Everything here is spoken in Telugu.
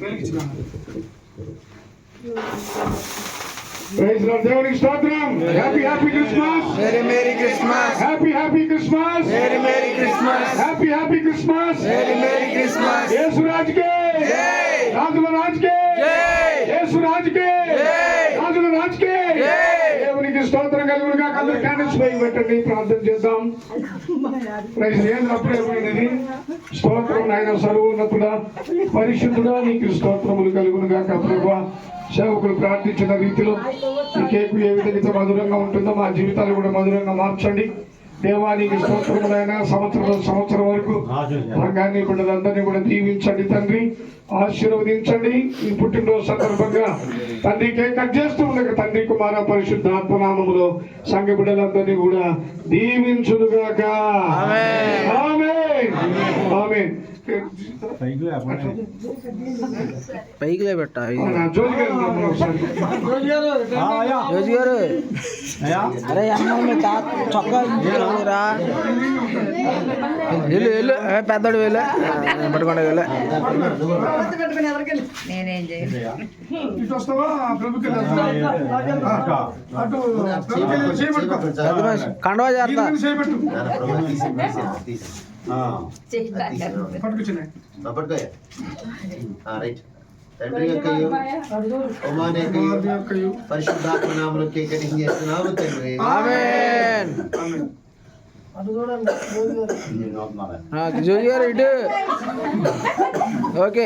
ప్రైజ్ లార్డ్ దేవునికి స్తోత్రం happy happy Christmas merry merry Christmas happy happy Christmas merry merry Christmas happy happy Christmas merry merry Christmas Yesu రాజుకే జై! రాజుల రాజుకే జై! యేసు రాజుకే జై! రాజుల రాజుకే జై! దేవునికి స్తోత్రం కలుగునుగా పెట్టండి ప్రార్థన చేద్దాం. ప్రైజ్ అప్పుడే పోయినది స్తోత్రం నాయన సర్వోన్నతుడా పరిశుద్ధుడా నీకు స్తోత్రములు కలుగునుగా ప్రభా సేవకులు ప్రార్థించిన రీతిలో ఈ కేకు ఏ విధంగా మధురంగా ఉంటుందో మా జీవితాలు కూడా మధురంగా మార్చండి. దేవానికి స్తోత్రములైన సంవత్సరం సంవత్సరం వరకు సంఘాన్ని బిడ్డలందరినీ కూడా దీవించండి తండ్రి. ఆశీర్వదించండి. ఈ పుట్టినరోజు సందర్భంగా తండ్రి కేక్ కట్ చేస్తూ ఉండగా తండ్రి కుమార పరిశుద్ధ ఆత్మనామములో సంఘ బిడ్డలందరినీ కూడా దీవించునుగాక. ఆమేన్. ఆమేన్. ఆమేన్. పైకి లేబెట్ట గారు అరే అమ్మ మీ తాత చొక్కా రా. వెళ్ళు వెళ్ళు. పెద్దోడు వెళ్ళు. పట్టుకోండి వెళ్ళు. నేనేం కండవా చేస్తా ఈయన చేయబట్టు పట్టుకొచ్చినాయి రైట్ తండ్రి యొక్కయు కుమారుని యొక్కయు పరిశుద్ధాత్మ నామములో కేక్ కటింగ్ చేస్తున్నాము తండ్రి ఆమేన్ ఆ, జోజి గారు ఇటు ఓకే